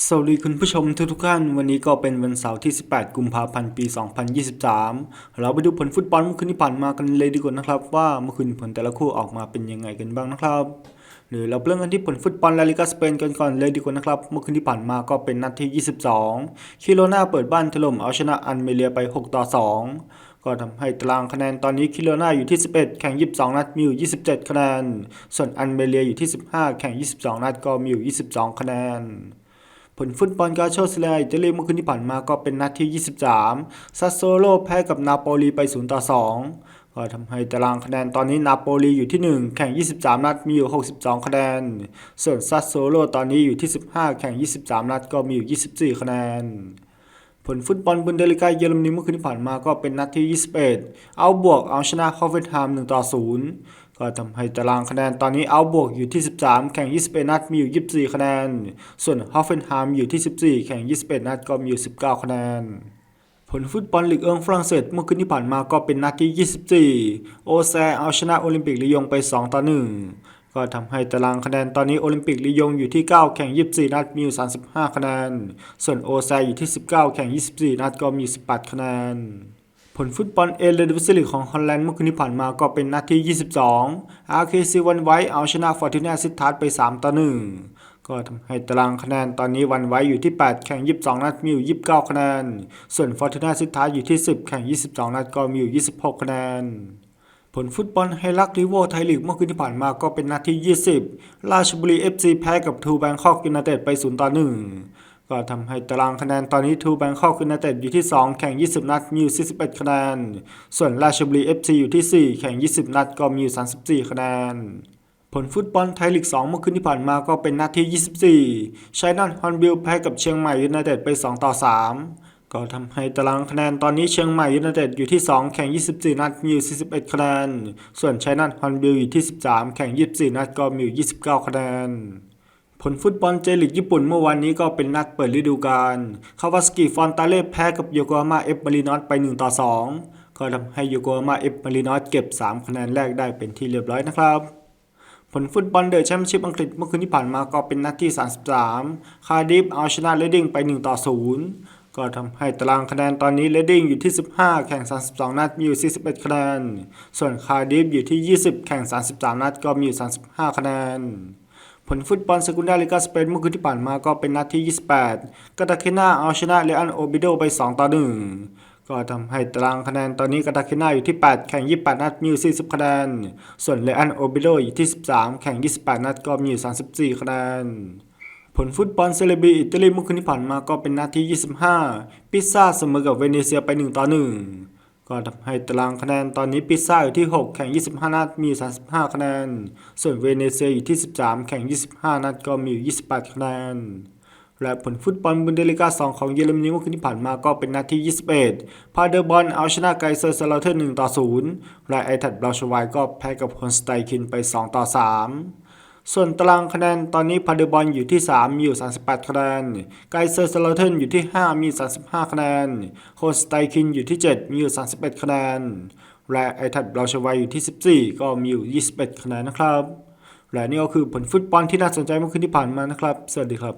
สวัสดีคุณผู้ชมทุกทุกๆท่านวันนี้ก็เป็นวันเสาร์ที่ 18 กุมภาพันธ์ปี 2023 เราไปดูผลฟุตบอลเมื่อคืนที่ผ่านมากันเลยดีกว่านะครับ ว่าเมื่อคืนผลแต่ละคู่ออกมาเป็นยังไงกันบ้างนะครับหรือเราเริ่มกันที่ผลฟุตบอลลาลิกาสเปนกันก่อนเลยดีกว่านะครับ เมื่อคืนที่ผ่านมาก็เป็นนัดที่ 22 คิโรนาเปิดบ้านถล่มเอาชนะอันเมเลียไป 6 ต่อ 2 ก็ทำให้ตารางคะแนนตอนนี้คิโรนาอยู่ที่ 11 แข่ง 22 นัดมีอยู่ 27 คะแนน ส่วนอันเมเลียอยู่ที่ 15 แข่ง 22 นัดก็มีอยู่ 22 คะแนน ลฟุตบอลกาโชสเลอิตาลีเมื่อคืนที่ผ่านมาก็เป็นนัดที่ 23 ซัสโซโลแพ้กับนาโปลีไป 0 ต่อ 2 ก็ทำให้ตารางคะแนนตอนนี้นาโปลีอยู่ที่ 1 แข่ง 23 นัดมีอยู่ 62 คะแนน ส่วนซัสโซโลตอนนี้อยู่ที่ 15 แข่ง 23 นัดก็มีอยู่ 24 คะแนนผลฟุตบอลบุนเดลิกาเยอรมนีเมื่อคืนที่ผ่านมาก็เป็นนัดที่ 21 เอาบวกเอาชนะฮอฟเฟนไฮม์1ต่อ 0 ก็ทำให้ตารางคะแนนตอนนี้เอาบวกอยู่ที่ 13 แข่ง 21 นัดมีอยู่ 24 คะแนน ส่วนฮอฟเฟนไฮม์อยู่ที่ 14 แข่ง 21 นัดก็มีอยู่ 19 คะแนนผลฟุตบอลลีกเอิงฝรั่งเศสเมื่อคืนที่ผ่านมาก็เป็นนัดที่ 24 โอแซเอาชนะโอลิมปิกลียงไป 2 ต่อ 1 ก็ทำให้ตารางคะแนนตอนนี้โอลิมปิกลียงอยู่ที่ 9 แข่ง 24 นัดมีอยู่ 35 คะแนน ส่วนโอแซอยู่ที่ 19 แข่ง 24 นัดก็มี 18 คะแนน ผลฟุตบอลเอเลดิวิสลีกของฮอลแลนด์เมื่อคืนที่ผ่านมาก็เป็นนัดที่ 22 RKC วันไว้เอาชนะฟอร์ตูน่าซิตทัสไป 3 ต่อ 1 ก็ทำให้ตารางคะแนนตอนนี้วันไว้อยู่ที่ 8 แข่ง 22 นัดมีอยู่ 29 คะแนน ส่วนฟอร์ตูน่าซิตทัสอยู่ที่ 10 แข่ง 22 นัดก็มีอยู่ 26 คะแนนผลฟุตบอลไฮลักริโวไทยลีกเมื่อคืนที่ผ่านมาก็เป็นนัดที่ 20 ราชบุรี FC แพ้กับทูแบงคอกยูไนเต็ดไป 0 ต่อ 1 ก็ทำให้ตารางคะแนนตอนนี้ทูแบงคอกยูไนเต็ดอยู่ที่ 2 แข่ง 20 นัดมีอยู่41คะแนน ส่วนราชบุรี FC อยู่ที่ 4 แข่ง 20 นัดก็มีอยู่ 34 คะแนน ผลฟุตบอลไทยลีก 2 เมื่อคืนที่ผ่านมาก็เป็นนัดที่ 24 ชัยนาทฮอนบิลแพ้กับเชียงใหม่ยูไนเต็ดไป 2 ต่อ 3 ก็ทำให้ตารางคะแนนตอนนี้เชียงใหม่ยูไนเต็ดอยู่ที่ 2 แข่ง 24 นัดมีอยู่41 คะแนน ส่วนชัยนาทฮอนบิลอยู่ที่ 13 แข่ง 24 นัดก็มีอยู่ 29 คะแนน ผลฟุตบอลเจลีกญี่ปุ่นเมื่อวานนี้ก็เป็นนัดเปิดฤดูกาล คาวาสกิฟอนตาเล่แพ้กับโยโกฮาม่าเอฟมารินอสไป1ต่อ2 ก็ทำให้โยโกฮาม่าเอฟมารินอสเก็บ 3 คะแนนแรกได้เป็นที่เรียบร้อยนะครับ ผลฟุตบอลเดอะแชมเปี้ยนชิพอังกฤษเมื่อคืนที่ผ่านมาก็เป็นนัดที่ 33 คาร์ดิฟเอาชนะเรดดิ้งไป1ต่อ0 ก็ทำให้ตารางคะแนนตอนนี้เรดดิ้งอยู่ที่ 15 แข่ง 32 นัดมีอยู่ 41 คะแนน ส่วนคาร์ดิฟอยู่ที่ 20 แข่ง 33 นัดก็มีอยู่ 35 คะแนน ผลฟุตบอลสกุนดาลิกาสเปนเมื่อคืนที่ผ่านมาก็เป็นนัดที่ 28 กาตาเคนาเอาชนะเรอันโอบิโดไป 2 ต่อ 1 ก็ทำให้ตารางคะแนนตอนนี้กาตาเคนาอยู่ที่ 8 แข่ง 28 นัดมีอยู่ 40 คะแนน ส่วนเรอันโอบิโดอยู่ที่ 13 แข่ง 28 นัดก็มีอยู่ 34 คะแนนผลฟุตบอลเซเลบีอิตาลีเมื่อคืนที่ผ่านมาก็เป็นนัดที่ 25พิซซ่าเสมอกับเวเนเซียไป 1 ต่อ 1 ก็ทำให้ตารางคะแนนตอนนี้พิซ่าอยู่ที่ 6 แข่ง 25 นัดมี 35 คะแนน ส่วนเวเนเซียอยู่ที่ 13 แข่ง 25 นัดก็มีอยู่ 28 คะแนน และผลฟุตบอลบุนเดลิกา 2 ของเยอรมนีเมื่อคืนที่ผ่านมาก็เป็นนัดที่ 21 พาเดอร์บอลเอาชนะไกเซอร์สลาเทอร์1ต่อ 0 และไอทัดบราชวายก็แพ้กับฮอนสไตคินไป 2 ต่อ 3 ส่วนตารางคะแนนตอนนี้พาเดอร์บอลอยู่ที่ 3 มีอยู่ 38 คะแนน ไกเซอร์สลาเทอร์อยู่ที่ 5 มี 35 คะแนนฮอนสไตคินอยู่ที่ 7 มีอยู่ 31 คะแนน และไอทัดบราชวัยอยู่ที่ 14 ก็มีอยู่ 21 คะแนนนะครับ และนี่ก็คือผลฟุตบอลที่น่าสนใจเมื่อคืนที่ผ่านมานะครับ สวัสดีครับ